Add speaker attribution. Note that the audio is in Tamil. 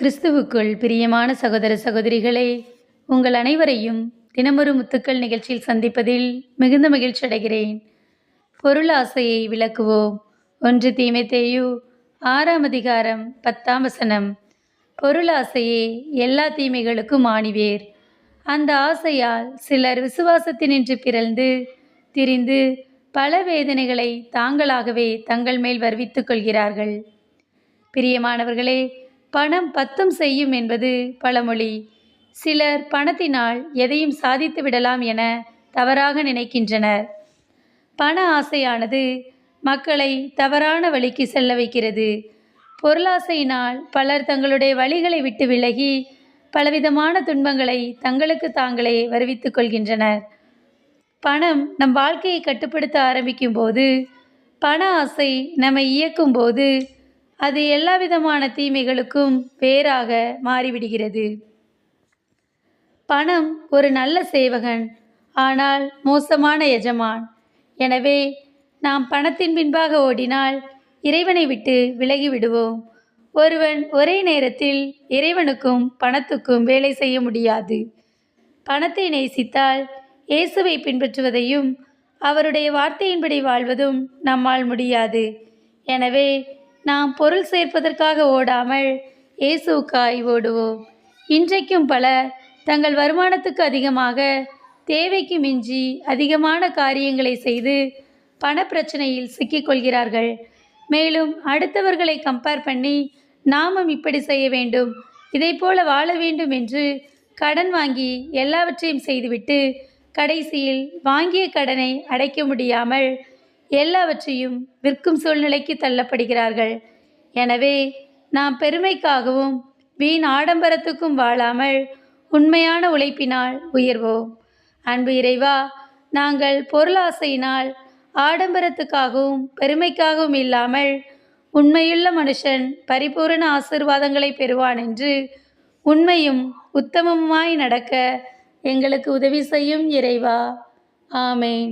Speaker 1: கிறிஸ்துவுக்குள் பிரியமான சகோதர சகோதரிகளே உங்கள் அனைவரையும் தினமொரு முத்துக்கள் நிகழ்ச்சியில் சந்திப்பதில் மிகுந்த மகிழ்ச்சி அடைகிறேன். பொருள் ஆசையை விளக்குவோம். ஒன்று தீமைத்தேயு ஆறாம் அதிகாரம் பத்தாம் வசனம். பொருளாசையே எல்லா தீமைகளுக்கும் ஆணிவேர். அந்த ஆசையால் சிலர் விசுவாசத்தினின்று பிறழ்ந்து திரிந்து பல வேதனைகளை தாங்களாகவே தங்கள் மேல் வருவித்துக் கொள்கிறார்கள். பிரியமானவர்களே பணம் பத்தும் செய்யும் என்பது பழமொழி. சிலர் பணத்தினால் எதையும் சாதித்து விடலாம் என தவறாக நினைக்கின்றனர். பண ஆசையானது மக்களை தவறான வழிக்கு செல்ல வைக்கிறது. பொருளாசையினால் பலர் தங்களுடைய வழிகளை விட்டு விலகி பலவிதமான துன்பங்களை தங்களுக்கு தாங்களே வருவித்துக் கொள்கின்றனர். பணம் நம் வாழ்க்கையை கட்டுப்படுத்த ஆரம்பிக்கும் போது பண ஆசை நம்மை இயக்கும் போது அது எல்லா விதமான தீமைகளுக்கும் பேராக மாறிவிடுகிறது. பணம் ஒரு நல்ல சேவகன் ஆனால் மோசமான எஜமான். எனவே நாம் பணத்தின் பின்பாக ஓடினால் இறைவனை விட்டு விலகி விடுவோம். ஒருவன் ஒரே நேரத்தில் இறைவனுக்கும் பணத்துக்கும் வேலை செய்ய முடியாது. பணத்தை நேசித்தால் இயேசுவை பின்பற்றுவதையும் அவருடைய வார்த்தையின்படி வாழ்வதும் நம்மால் முடியாது. எனவே நாம் பொருள் சேர்ப்பதற்காக ஓடாமல் இயேசுக்காய் ஓடுவோம். இன்றைக்கும் பலர் தங்கள் வருமானத்துக்கு அதிகமாக தேவைக்கு மிஞ்சி அதிகமான காரியங்களை செய்து பணப்பிரச்சனையில் சிக்கிக்கொள்கிறார்கள் மேலும் அடுத்தவர்களை கம்பேர் பண்ணி நாமும் இப்படி செய்ய வேண்டும். இதை போல வாழ வேண்டும் என்று கடன் வாங்கி எல்லாவற்றையும் செய்துவிட்டு கடைசியில் வாங்கிய கடனை அடைக்க முடியாமல் எல்லாவற்றையும் விற்கும் சூழ்நிலைக்கு தள்ளப்படுகிறார்கள். எனவே நாம் பெருமைக்காகவும் வீண் ஆடம்பரத்துக்கும் வாழாமல் உண்மையான உழைப்பினால் உயர்வோம். அன்பு இறைவா நாங்கள் பொருளாசையினால் ஆடம்பரத்துக்காகவும் பெருமைக்காகவும் இல்லாமல் உண்மையுள்ள மனுஷன் பரிபூரண ஆசிர்வாதங்களை பெறுவான் என்று உண்மையும் உத்தமமாய் நடக்க எங்களுக்கு உதவி செய்யும் இறைவா. ஆமேன்.